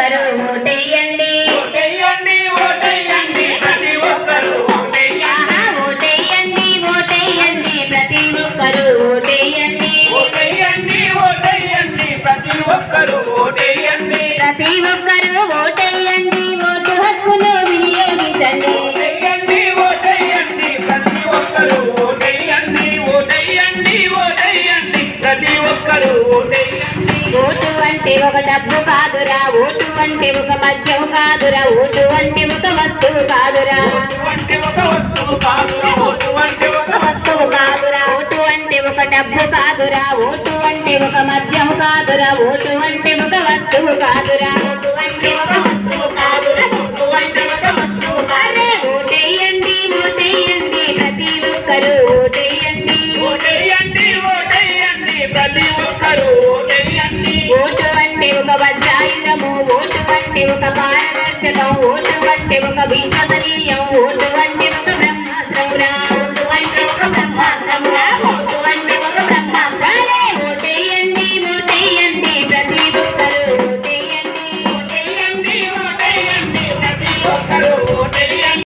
ఒక్కరు ఓటేయండి. ఓటేయండి ఓటేయండి ప్రతి ఒక్కరు ఓటేయండి. ఓటేయండి ఓటేయండి ప్రతి ఒక్కరు ఓటేయండి. ఓటేయండి ఓటేయండి ప్రతి ఒక్కరు ఓటేయండి. ప్రతి ఒక్కరు ఓటేయండి ఓటు హక్కును వినియోగించండి. ఓటేయండి ఓటేయండి ప్రతి ఒక్కరు ఓటేయండి. ఓటేయండి ఓటేయండి ప్రతి ఒక్కరు ఓటేయండి. ఓటు అంటే ఒక డబ్బు కాదురా ఓటు అంటే ఒక మద్యం కాదురా ఓటు అంటే ఒక వస్తువు కాదురా ఓటు అంటే ఒక వస్తువు కాదురా ఓటు అంటే ఒక డబ్బు కాదురా ఓటు అంటే ఒక మద్యం కాదురా ఓటు అంటే ఒక వస్తువు కాదురా ఓటేయండి ఓటేయండి ప్రతి ఒక్కరు ఓటేయండి ఒక వజ్రాయుధము ఓటు వంటి ఒక పారదర్శకం ఓటు వంటి ఒక విశ్వసనీయం ఓటు